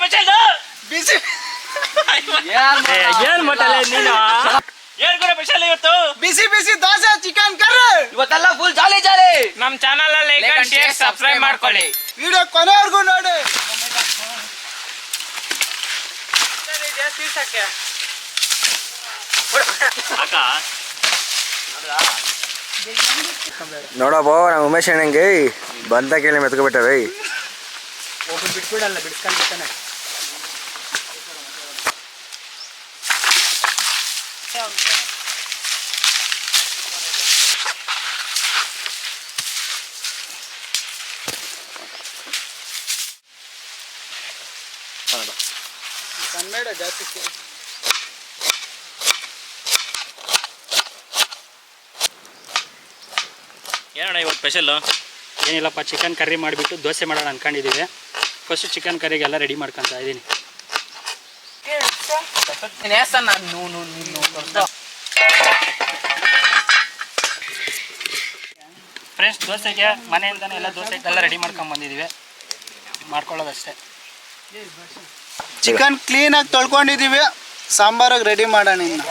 Special ಬಿಸಿ. ಏನ್ ಮಟಲ್ಲ ನೀನು? ಏನ್ ಗುರು ಸ್ಪೆಷಲ್ ಇವತ್ತು? ಬಿಸಿ ಬಿಸಿ ದೋಸೆ ಚಿಕನ್ ಕರ್ರಿ ಇವತ್ತೆಲ್ಲ ಫುಲ್ ಜಾಲಿ ಜಾಲಿ ನಮ್ ಚಾನಲ್ ಅಲ್ಲಿ ಲೈಕ್ ಅಂಡ್ ಶೇರ್ ಸಬ್ಸ್ಕ್ರೈಬ್ ಮಾಡ್ಕೊಳ್ಳಿ. ವಿಡಿಯೋ ಕೊನೆವರೆಗೂ ನೋಡಿ. ನೋಡಪ್ಪ ನಮ್ಮ ಉಮೇಶ್ ಅಣ್ಣಂಗೆ ಬಂದ ಕೇಳಿ ಮೆತ್ಕೊಬಿಟ್ಟವೆ ಒಬ್ಬನ್ ಬಿಟ್ಬಿಡಲ್ಲ that. ಕನ್ನಡ ಜಾಸ್ತಿ. ಏನಣ್ಣ ಇವತ್ತು ಸ್ಪೆಷಲ್ಲು ಏನಿಲ್ಲಪ್ಪ ಚಿಕನ್ ಕರ್ರಿ ಮಾಡಿಬಿಟ್ಟು ದೋಸೆ ಮಾಡೋಣ ಅಂದ್ಕೊಂಡಿದ್ದೀವಿ ಫಸ್ಟು ಚಿಕನ್ ಕರ್ರಿಗೆಲ್ಲ ರೆಡಿ ಮಾಡ್ಕೊತಾ ಇದ್ದೀನಿ ನೀನ್ ಹೆಸರು ನಾನು no, no, ನೂ ಫ್ರೆಂಡ್ಸ್ ದೋಸೆಗೆ ಮನೆಯಿಂದನೇ ಎಲ್ಲ ದೋಸೆ ಎಲ್ಲ ರೆಡಿ ಮಾಡ್ಕೊಂಡು ಬಂದಿದ್ದೀವಿ ಮಾಡ್ಕೊಳ್ಳೋದಷ್ಟೇ. ಚಿಕನ್ ಕ್ಲೀನಾಗಿ ತೊಳ್ಕೊಂಡಿದ್ದೀವಿ ಸಾಂಬಾರಾಗಿ ರೆಡಿ ಮಾಡೋಣ ಇನ್ನು.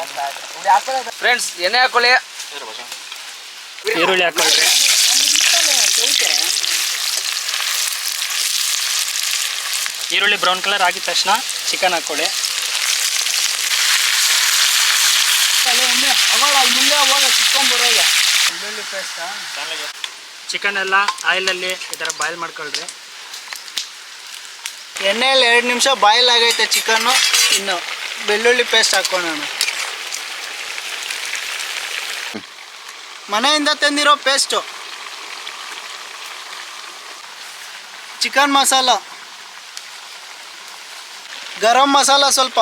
ಫ್ರೆಂಡ್ಸ್ ಎಣ್ಣೆ ಹಾಕೊಳ್ಳಿ. ಈರುಳ್ಳಿ ಹಾಕೊಳ್ಳಿ. ಈರುಳ್ಳಿ ಬ್ರೌನ್ ಕಲರ್ ಆಗಿದ ತಕ್ಷಣ ಚಿಕನ್ ಹಾಕ್ಕೊಳ್ಳಿ ಮುಂದೆ ಹೋಗ ಬೆಳ್ಳುಳ್ಳಿ ಪೇಸ್ಟಾ ಚಿಕನ್ ಎಲ್ಲ ಆಯಿಲಲ್ಲಿ ಈ ಥರ ಬಾಯ್ಲ್ ಮಾಡ್ಕೊಳ್ರಿ. ಎಣ್ಣೆಯಲ್ಲಿ ಎರಡು ನಿಮಿಷ ಬಾಯ್ಲ್ ಆಗೈತೆ ಚಿಕನ್ನು. ಇನ್ನು ಬೆಳ್ಳುಳ್ಳಿ ಪೇಸ್ಟ್ ಹಾಕೋಣ ಮನೆಯಿಂದ ತಂದಿರೋ ಪೇಸ್ಟು ಚಿಕನ್ ಮಸಾಲ. ಗರಂ ಮಸಾಲ ಸ್ವಲ್ಪ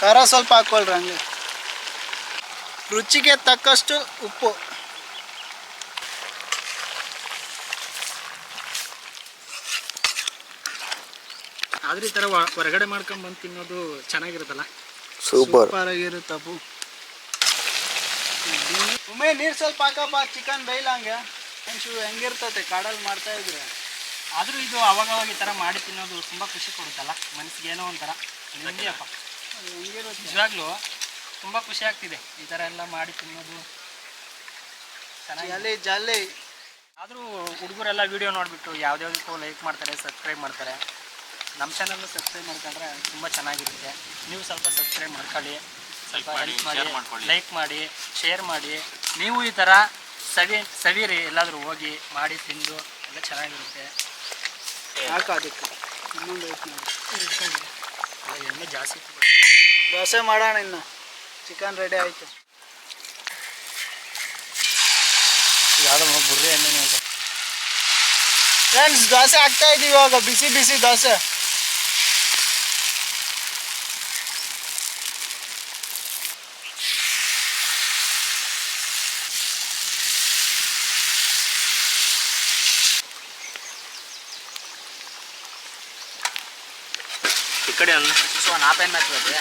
ಖಾರ ಸ್ವಲ್ಪ ಹಾಕೊಳ್ರಿ ಹಂಗೆ. ರುಚಿಗೆ ತಕ್ಕಷ್ಟು ಉಪ್ಪು. ಆದ್ರೆ ಈ ಥರ ಹೊರಗಡೆ ಮಾಡ್ಕೊಂಡು ಬಂದು ತಿನ್ನೋದು ಚೆನ್ನಾಗಿರುತ್ತಲ್ಲ? ಸೂಪರ್. ಆಗಿರುತ್ತಪ್ಪು ಒಮ್ಮೆ ನೀರು ಸ್ವಲ್ಪ ಹಾಕಪ್ಪ ಚಿಕನ್ ಬೈಲಂಗೆ ಒಂಚೂರು ಹೆಂಗಿರ್ತತೆ ಕಾಡಲ್ಲಿ ಮಾಡ್ತಾ ಇದ್ರೆ. ಆದರೂ ಇದು ಅವಾಗವಾಗ ಈ ತರ ಮಾಡಿ ತಿನ್ನೋದು ತುಂಬಾ ಖುಷಿ ಕೊಡುತ್ತಲ್ಲ ಮನಸ್ಸಿಗೆ ಏನೋ ಒಂಥರ. ನೆಮ್ಮದಿಯಪ್ಪ ಹೆಂಗಿರುತ್ತೆ? ನಿಜವಾಗ್ಲೂ ತುಂಬ ಖುಷಿ ಆಗ್ತಿದೆ. ಈ ಥರ ಎಲ್ಲ ಮಾಡಿ ತಿನ್ನೋದು. ಚೆನ್ನಾಗಿ ಜಾಲಿ ಜಾಲಿ. ಆದರೂ ಹುಡುಗರೆಲ್ಲ ವಿಡಿಯೋ ನೋಡಿಬಿಟ್ಟು ಯಾವುದ್ಯಾವುದಕ್ಕೂ ಲೈಕ್ ಮಾಡ್ತಾರೆ ಸಬ್ಸ್ಕ್ರೈಬ್ ಮಾಡ್ತಾರೆ. ನಮ್ಮ ಚಾನಲ್ಲು ಸಬ್ಸ್ಕ್ರೈಬ್ ಮಾಡ್ಕೊಂಡ್ರೆ ತುಂಬ ಚೆನ್ನಾಗಿರುತ್ತೆ. ನೀವು ಸ್ವಲ್ಪ ಸಬ್ಸ್ಕ್ರೈಬ್ ಮಾಡ್ಕೊಳ್ಳಿ. ಸ್ವಲ್ಪ ಮಾಡಿ, ಹೆಲ್ಪ್ ಮಾಡಿ ಮಾಡ್ಕೊಳ್ಳಿ. ಲೈಕ್ ಮಾಡಿ ಶೇರ್ ಮಾಡಿ. ನೀವು ಈ ಥರ ಸವಿ ಸವಿರಿ ಎಲ್ಲಾದರೂ ಹೋಗಿ ಮಾಡಿ ತಿಂದು ಎಲ್ಲ ಚೆನ್ನಾಗಿರುತ್ತೆ. ಇನ್ನೊಂದು ಎಲ್ಲ ಜಾಸ್ತಿ ದೋಸೆ ಮಾಡೋಣ ಇನ್ನು. ಚಿಕನ್ ರೆಡಿ ಆಯಿತು ಯಾವುದೋ ಬುರ್ರಿ ಎಣ್ಣೆ ಫ್ರೆಂಡ್ಸ್ ದೋಸೆ ಹಾಕ್ತಾ ಇದೀವಿ ಇವಾಗ ಬಿಸಿ ಬಿಸಿ ದೋಸೆ ಈ ಕಡೆ ಅನ್ನ ಸೊ ನಾಪೇನ್ ಮಾಡ್ತದೆ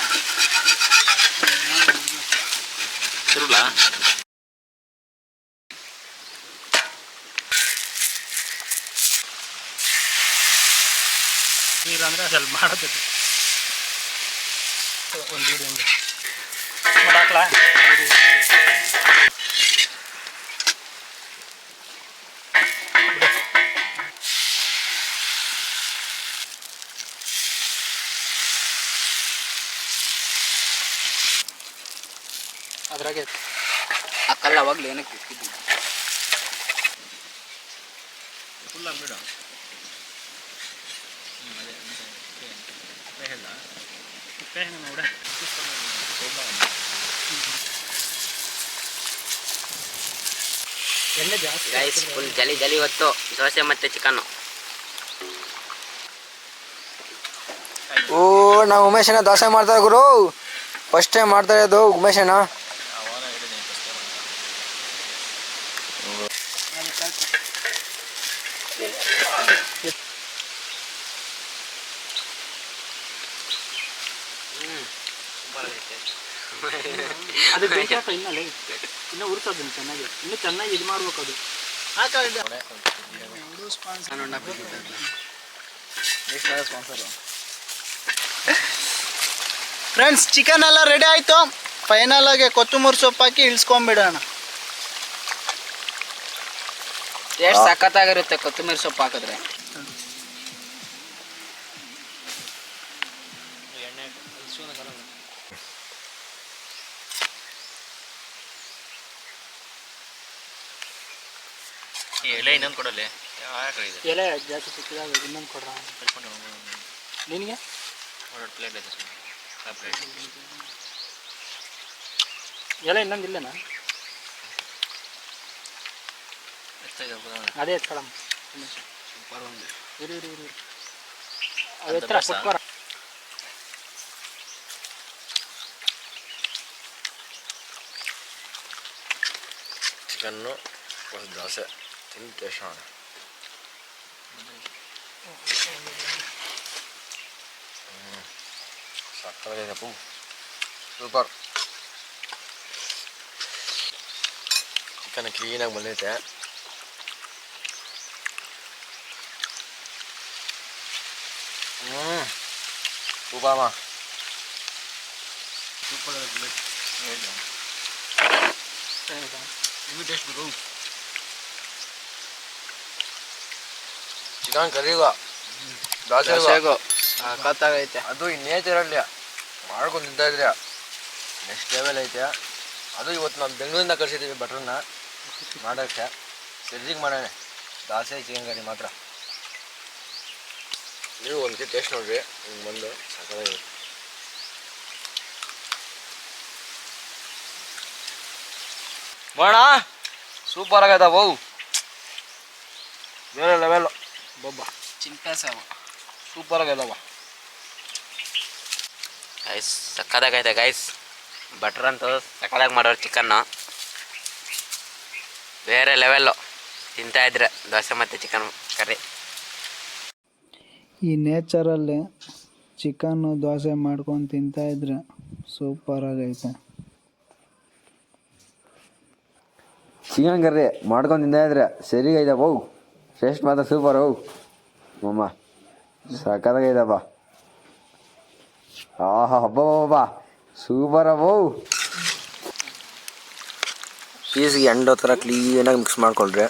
ತಿರುಳ ನೀರು ಅಂದರೆ ಸ್ವಲ್ಪ ಮಾಡೋದು ಒಂದು ವೀಡಿಯೋ ಅದ್ರಾಗೆ ಆ ಕಲ್ಲ ಅವಾಗಲೇ ಏನಕ್ಕೆ ಇಟ್ಟಿದ್ದು ಫುಲ್ಲ ಬಿಡು ಉಪ್ಪೆ ನೋಡ. ಎಣ್ಣೆ ಜಾಸ್ತಿ ಗೈಸ್ ಫುಲ್ ಜಲಿ ಜಲಿ ಹೊತ್ತು. ದೋಸೆ ಮತ್ತೆ ಚಿಕನ್ ಓ ನಾವು ಉಮೇಶನ ಅಣ್ಣ ದೋಸೆ ಮಾಡ್ತಾರೆ ಗುರು. ಫಸ್ಟ್ ಟೈಮ್ ಮಾಡ್ತಾ ಇರೋದು ಉಮೇಶ್ ಅದು ಬೆಂಕಿ ಹಾಕ ಇನ್ನಲ್ಲೇ ಇನ್ನು ಉರ್ಸೋದು ಚೆನ್ನಾಗಿ. ಇನ್ನೂ ಚೆನ್ನಾಗಿ ಇದು ಮಾಡ್ಬೇಕು ಅದು. ಫ್ರೆಂಡ್ಸ್ ಚಿಕನ್ ಎಲ್ಲ ರೆಡಿ ಆಯ್ತು. ಫೈನಲ್ ಆಗಿ ಕೊತ್ತಂಬರಿ ಸೊಪ್ಪು ಹಾಕಿ ಟೇಸ್ಟ್ ಸಖತ್ತಾಗಿರುತ್ತೆ ಕೊತ್ತಂಬರಿ ಸೊಪ್ಪು ಹಾಕಿದ್ರೆ? ಎಣ್ಣೆ ಎಲೆ ಇನ್ನೊಂದು ಕೊಡಲ್ಲಿ ಎಲೆ ಜಾಸ್ತಿ ಸಿಕ್ಕಿದಾಗ ಇನ್ನೊಂದು ಕೊಡ್ರ? ನಿನಗೆ? ಎರಡು ಪ್ಲೇಟ್ ಐತೆ ಎಲೆ ಇನ್ನೊಂದು ಪ್ಲೇಟ್ ಎಲೆ ಇನ್ನೊಂದು ಇಲ್ಲೇನಾ ಎಷ್ಟಾಗಿ ಅದೇ ಎತ್ಕೊಳಮ್ಮ ಇರು ಇರು ಇರು ಇರು. ಅದು ಅರ್ಧ ಎತ್ತರ ಬಸ್ಸಾ? ಕುಟ್ಕೋರ ಚಿಕನ್ನು ಒಂದು ದೋಸೆ ತಿಂದು ಟೇಸ್ಟ್ ಮಾಡೋಣ ಬಂದೈತೆ ಹ್ಞೂ ಸೂಪರ್ ಟೇಸ್ಟ್ ಬೇಕು. ಚಿಕನ್ ಕರಿಗ ದೋಸೆ ಸಖತ್ತಾಗೈತೆ ಅದು ಇನ್ನೇ ನೇಚರಲ್ಲಿ ಮಾಡ್ಕೊಂಡು ತಿಂತಾ ಇದ್ರೆ. ನೆಕ್ಸ್ಟ್ ಲೆವೆಲ್ ಐತೆ. ಅದು ಇವತ್ತು ನಾವು ಬೆಂಗಳೂರಿಂದ ಕಳಿಸಿದ್ದೀವಿ ಬಟ್ರನ್ನ ಮಾಡೋಕ್ಕೆ. ಸೆರ್ಜಿಗೆ ಮಾಡೋಣ. ದಾಸೆ ಚಿಕನ್ ಕರಿ ಮಾತ್ರ. ನೀವು ಒಂದು ಟೇಸ್ಟ್ ನೋಡ್ರಿ? ಹಿಂಗೆ ಬಂದು ಸಾಕಾಗಿ ಮಾಡೋಣ ಸೂಪರ್ ಆಗೈತ ಬೌ ಬೇರೆ ಲೆವೆಲ್ ಬೊಬ್ಬ. ಚಿಂತೆ ಸಾವ ಸೂಪರ್ ಆಗೈತವ ಗೈಸ್ ಸಕ್ಕತ್ತಾಗೈತೆ ಗೈಸ್ ಬಟ್ರ್ ಅಂತ ಸಕ್ಕತ್ತಾಗಿ ಮಾಡೋರು ಚಿಕನ್ನು ಬೇರೆ ಲೆವೆಲ್ಲು ತಿಂತಾ ಇದ್ರೆ ದೋಸೆ ಮತ್ತು ಚಿಕನ್ ಕರ್ರಿ ಈ ನೇಚರಲ್ಲಿ ಚಿಕನ್ನು ದೋಸೆ ಮಾಡ್ಕೊಂಡು ತಿಂತಾ ಇದ್ರೆ ಸೂಪರ್ ಆಗೈತೆ. ಚಿಕನ್ ಕರ್ರಿ ಮಾಡ್ಕೊಂಡು ತಿಂತಾ ಇದ್ರೆ ಐದ ಹೋಗು ಟೇಸ್ಟ್ ಮಾತ್ರ ಸೂಪರ್ ಹೋಗು ಮಮ್ಮ ಬಾ ಆಹಾ ಹಬ್ಬ ಸೂಪರ್ ಅವು ಚೀಸ್ಗೆ ಎಂಡೋ ಥರ ಕ್ಲೀನಾಗಿ ಮಿಕ್ಸ್ ಮಾಡ್ಕೊಳ್ರಿ.